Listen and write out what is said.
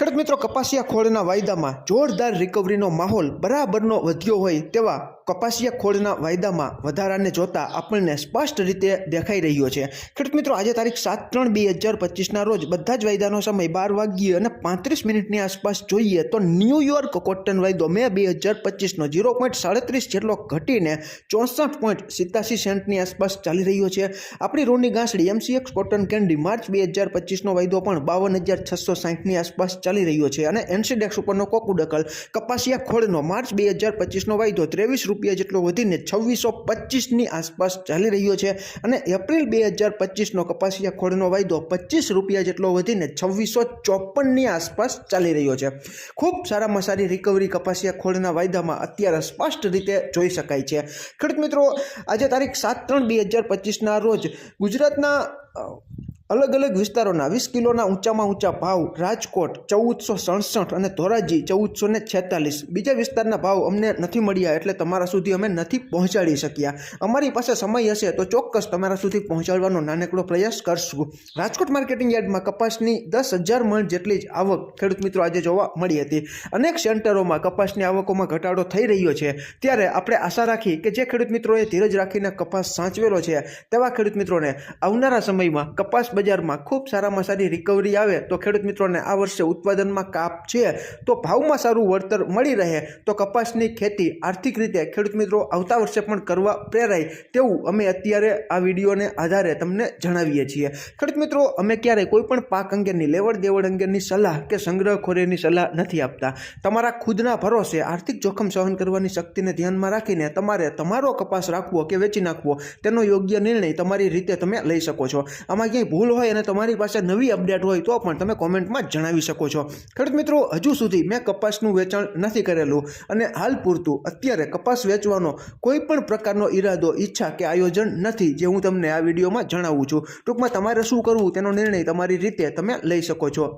ખેડૂત મિત્રો કપાસિયા ખોળના વાયદામાં જોરદાર રિકવરીનો માહોલ બરાબરનો વધ્યો હોય તેવા કપાસિયા ખોળના વાયદામાં વધારાને જોતા આપણને સ્પષ્ટ રીતે દેખાઈ રહ્યો છે. ખેડૂત મિત્રો, આજે તારીખ સાત ત્રણ બે હજાર પચીસના રોજ બધા જ વાયદાનો સમય બાર વાગ્યે અને પાંત્રીસ મિનિટની આસપાસ જોઈએ તો ન્યૂયોર્ક કોટન વાયદો મે બે હજાર પચીસનો ઝીરો પોઈન્ટ સાડત્રીસ જેટલો ઘટીને ચોસઠ પોઈન્ટ સિત્તાસી સેન્ટની આસપાસ ચાલી રહ્યો છે. આપણી રૂની ગાંસડી એમસીએક્સ કોટન કેન્ડી માર્ચ બે હજાર પચીસનો વાયદો પણ બાવન હજાર છસો સાહીઠની આસપાસ ચાલી રહ્યો છે અને એનસીડેક્સ ઉપરનો કોકુડકલ કપાસિયા ખોળનો માર્ચ બે હજાર પચીસનો વાયદો ત્રેવીસ રૂપિયા જેટલો વધીને છવ્વીસો પચીસની આસપાસ ચાલી રહ્યો છે અને એપ્રિલ બે હજાર પચીસનો કપાસિયા ખોળનો વાયદો પચીસ રૂપિયા જેટલો વધીને છવ્વીસો ચોપનની આસપાસ ચાલી રહ્યો છે. ખૂબ સારામાં સારી રિકવરી કપાસિયા ખોળના વાયદામાં અત્યારે સ્પષ્ટ રીતે જોઈ શકાય છે. ખેડૂત મિત્રો, આજે તારીખ સાત ત્રણ બે હજાર પચીસના રોજ ગુજરાતના અલગ અલગ વિસ્તારોના વીસ કિલોના ઊંચામાં ઊંચા ભાવ, રાજકોટ ચૌદસો સડસઠ અને ધોરાજી ચૌદસો ને છેતાલીસ. બીજા વિસ્તારના ભાવ અમને નથી મળ્યા એટલે તમારા સુધી અમે નથી પહોંચાડી શક્યા. અમારી પાસે સમય હશે તો ચોક્કસ તમારા સુધી પહોંચાડવાનો નાનકડો પ્રયાસ કરશું. રાજકોટ માર્કેટિંગ યાર્ડમાં કપાસની દસ હજાર મણ જેટલી જ આવક ખેડૂત મિત્રો આજે જોવા મળી હતી. અનેક સેન્ટરોમાં કપાસની આવકોમાં ઘટાડો થઈ રહ્યો છે. ત્યારે આપણે આશા રાખી કે જે ખેડૂત મિત્રોએ ધીરજ રાખીને કપાસ સાચવેલો છે, તેવા ખેડૂત મિત્રોને આવનારા સમયમાં કપાસ બજારમાં ખૂબ સારામાં સારી રિકવરી આવે તો ખેડૂત મિત્રોને આ વર્ષે ઉત્પાદનમાં કાપ છે તો ભાવમાં સારું વળતર મળી રહે તો કપાસની ખેતી આર્થિક રીતે ખેડૂત મિત્રો આવતા વર્ષે પણ કરવા પ્રેરાય તેવું અમે અત્યારે આ વિડીયોને આધારે તમને જણાવીએ છીએ. ખેડૂત મિત્રો, અમે ક્યારેય કોઈપણ પાક અંગેની, લેવડ દેવડ અંગેની સલાહ કે સંગ્રહખોરીની સલાહ નથી આપતા. તમારા ખુદના ભરોસે આર્થિક જોખમ સહન કરવાની શક્તિને ધ્યાનમાં રાખીને તમારે તમારો કપાસ રાખવો કે વેચી નાખવો, તેનો યોગ્ય નિર્ણય તમારી રીતે તમે લઈ શકો છો. આમાં ક્યાંય ભૂલ હોય અને તમારી પાસે નવી અપડેટ હોય તો પણ તમે કોમેન્ટમાં જણાવી શકો છો. ખેડૂત મિત્રો, હજુ સુધી મેં કપાસનું વેચાણ નથી કરેલું અને હાલ પૂરતું. અત્યારે કપાસ વેચવાનો કોઈ પણ પ્રકારનો ઈરાદો, ઈચ્છા કે આયોજન નથી જે હું તમને આ વિડીયોમાં જણાવું છું. ટૂંકમાં તમારે શું કરવું તેનો નિર્ણય તમારી રીતે તમે લઈ શકો છો.